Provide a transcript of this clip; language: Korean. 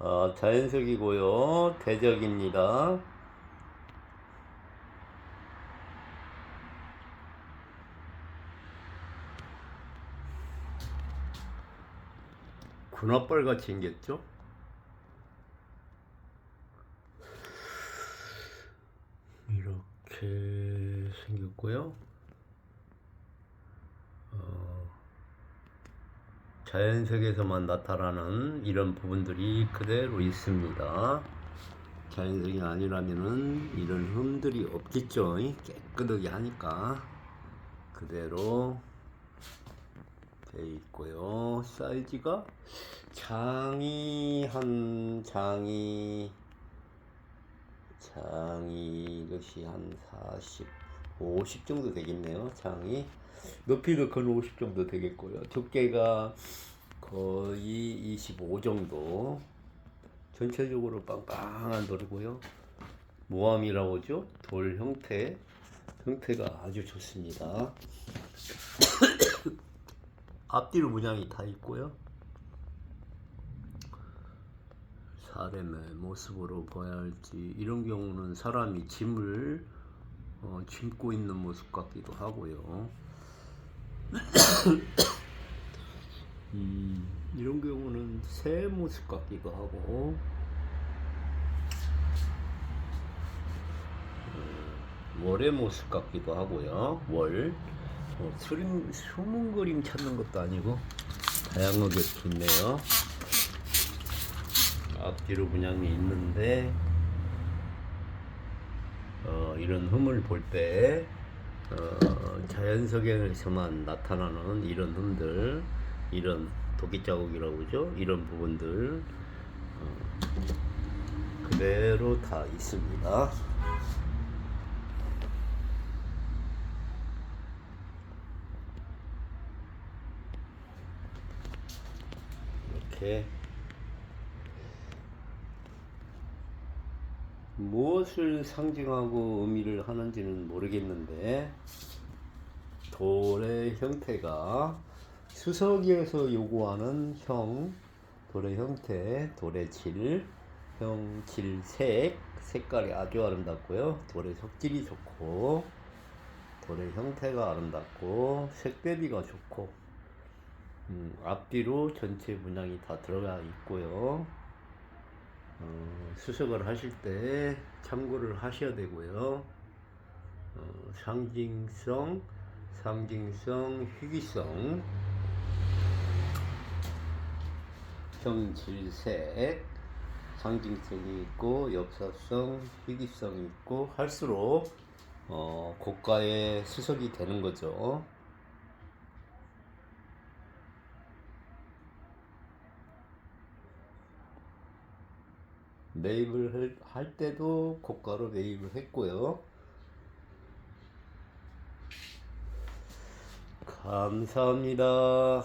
어, 자연석이고요. 대적입니다. 군화벌 같이 생겼죠? 이렇게 생겼고요. 자연색에서만 나타나는 이런 부분들이 그대로 있습니다. 자연색이 아니라면은 이런 흠들이 없겠죠. 깨끗하게 하니까 그대로 돼 있고요. 사이즈가 장이 한 장이 장이 이것이 한 40, 50 정도 되겠네요. 장이 높이도 근 50 정도 되겠고요. 두께가 거의 25 정도. 전체적으로 빵빵한 돌이고요. 모함이라고 하죠. 돌 형태. 형태가 아주 좋습니다. 앞뒤로 문양이 다 있고요. 사람의 모습으로 봐야 할지 이런 경우는 사람이 짐을 어, 짐고 있는 모습 같기도 하고요. 음, 이런 경우는 새 모습 같기도 하고 어, 월의 모습 같기도 하고요. 월 어, 수림, 숨은 그림 찾는 것도 아니고 다양하게 있네요. 앞뒤로 문양이 있는데 어, 이런 흠을 볼때 어, 자연석에서만 나타나는 이런 흠들 이런 도끼 자국이라고 그러죠? 이런 부분들 어, 그대로 다 있습니다. 이렇게 무엇을 상징하고 의미를 하는지는 모르겠는데 돌의 형태가 수석에서 요구하는 형, 돌의 형태, 돌의 질, 형, 질, 색, 색깔이 아주 아름답고요. 돌의 석질이 좋고, 돌의 형태가 아름답고, 색 대비가 좋고, 음, 앞뒤로 전체 문양이 다 들어가 있고요. 어, 수석을 하실 때 참고를 하셔야 되고요. 어, 상징성, 상징성, 희귀성, 형질색, 상징성이 있고 역사성, 희귀성이 있고 할수록 어, 고가의 수석이 되는 거죠. 매입을 할- 할 때도 고가로 매입을 했고요. 감사합니다.